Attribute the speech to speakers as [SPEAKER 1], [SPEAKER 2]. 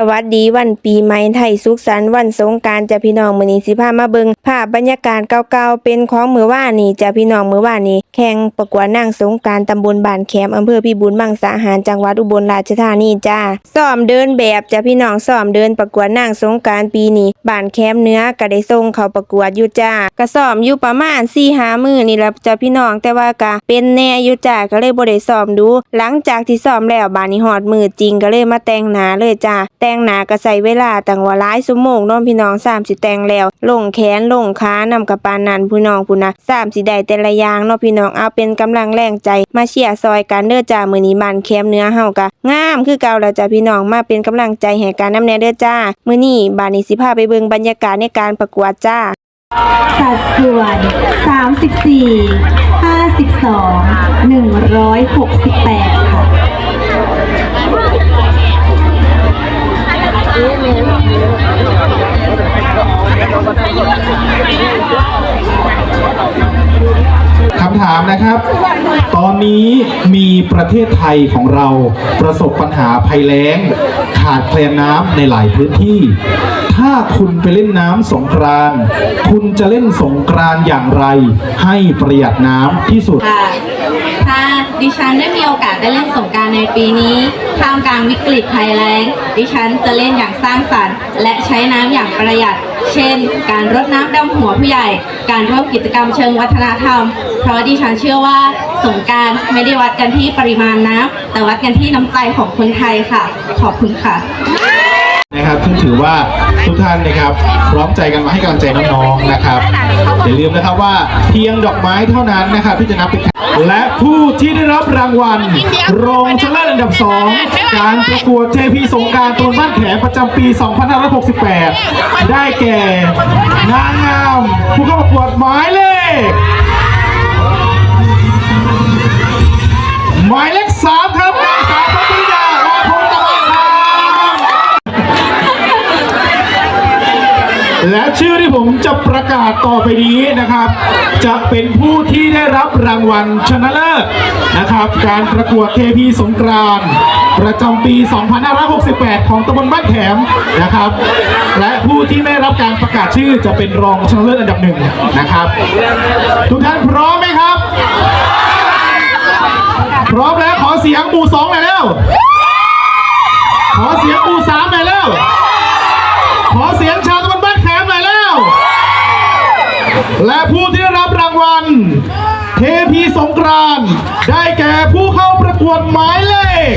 [SPEAKER 1] สวัสดีวันปีใหม่ไทยสุขสันต์วันสงการจะพี่น้องมือนี้สิพามาเบิงภาพบรรยากาศเก่าๆเป็นของมือว่านนี้จ้ะพี่น้องมือว่านนี้แข่งประกวดนางสงการตำบลบ้านแคมอำเภอพิบูลมังสาหารจังหวัดอุบลราชธานีจ้าซ้อมเดินแบบจะพี่น้องซ้อมเดินประกวดนางสงการปีนี้บ้านแคมเนื้อก็ได้ส่งเข้าประกวดอยู่จ้าก็ซ้อมอยู่ประมาณ4-5มื้อนี่ละจะพี่น้องแต่ว่าก็เป็นแน่อยู่จ้าก็เลยบ่ได้ซ้อมดู หลังจากที่ซ้อมแล้วบาดนี้ฮอดมือจริงก็เลยมาแต่งหน้าเลยจ้าแต่งหน้าก็ใช้เวลาตั้งว่าหลายชั่วโมงเนาะพี่น้องสามสิแต่งแล้ว ลงแขนลงขานำกับปานนันพี่น้องพุ่นนะสามสิได้แต่ละอย่างเนาะพี่น้องเอาเป็นกำลังแรงใจมาเชียร์ซอยกันเด้อจ้ามื้อนี้บ้านแคมเนื้อเฮากะงามคือเก่าแล้วจ้าพี่น้องมาเป็นกำลังใจให้กันนำแน่เด้อจ้ามื้อนี้บาดนี้สิพาไปเบิ่งบรรยากาศในการประกวดจ้า
[SPEAKER 2] สัดส่วน 34 52 168 ค่ะ
[SPEAKER 3] คำถามนะครับ ตอนนี้มีประเทศไทยของเราประสบปัญหาภัยแล้ง ขาดแคลนน้ำในหลายพื้นที่ ถ้าคุณไปเล่นน้ำสงกรานต์คุณจะเล่นสงกรานต์อย่างไร ให้ประหยัดน้ำที่สุด
[SPEAKER 4] ค่ะถ้าดิฉันได้มีโอกาสได้เล่นสงกรารในปีนี้ท่ามกลางวิกฤตภัยแล้ง ดิฉันจะเล่นอย่างสร้างสรรค์ และใช้น้ำอย่างประหยัด เช่น การรดน้ำดำหัวผู้ใหญ่ การร่วมกิจกรรมเชิงวัฒนธรรม เพราะดิฉันเชื่อว่าสงกรารไม่ได้วัดกันที่ปริมาณน้ำแต่วัดกันที่น้ำใจของคนไทยค่ะ ขอบคุณค่ะ
[SPEAKER 3] นะครับซึ่งถือว่า ทุกท่านนะครับ พร้อมใจกันมาให้กำลังใจน้องๆนะครับอย่าลืมนะครับว่าเพียงดอกไม้เท่านั้นนะครับที่จะนับเป็นและผู้ที่ได้รับรางวัล รองชนะเลิศอันดับ 2 การประกวดเทพีสงการตนบ้านแขประจำปี 2568 ได้แก่นางงาม ผู้เข้าประกวดหมายเลขหมายเลขสามครับนางสาวพัทริยาลาพงศ์ตะวันครับ และชื่อที่ผมจะประกาศต่อไปนี้นะครับ จะเป็นผู้ที่ได้รับรางวัลชนะเลิศนะครับ การประกวดเทพีสงกรานต์ประจำปี 2568 ของตำบลบ้านแขมนะครับ และผู้ที่ไม่รับการประกาศชื่อจะเป็นรองชนะเลิศอันดับหนึ่งนะครับ ทุกท่านพร้อมไหมครับ พร้อมแล้วขอเสียงหมู่สองหน่อยเร็วขอเสียงหมู่สามหน่อยเร็ว และผู้ที่ได้รับรางวัลเทพีสงกรานได้แก่ผู้เข้าประกวดหมายเลข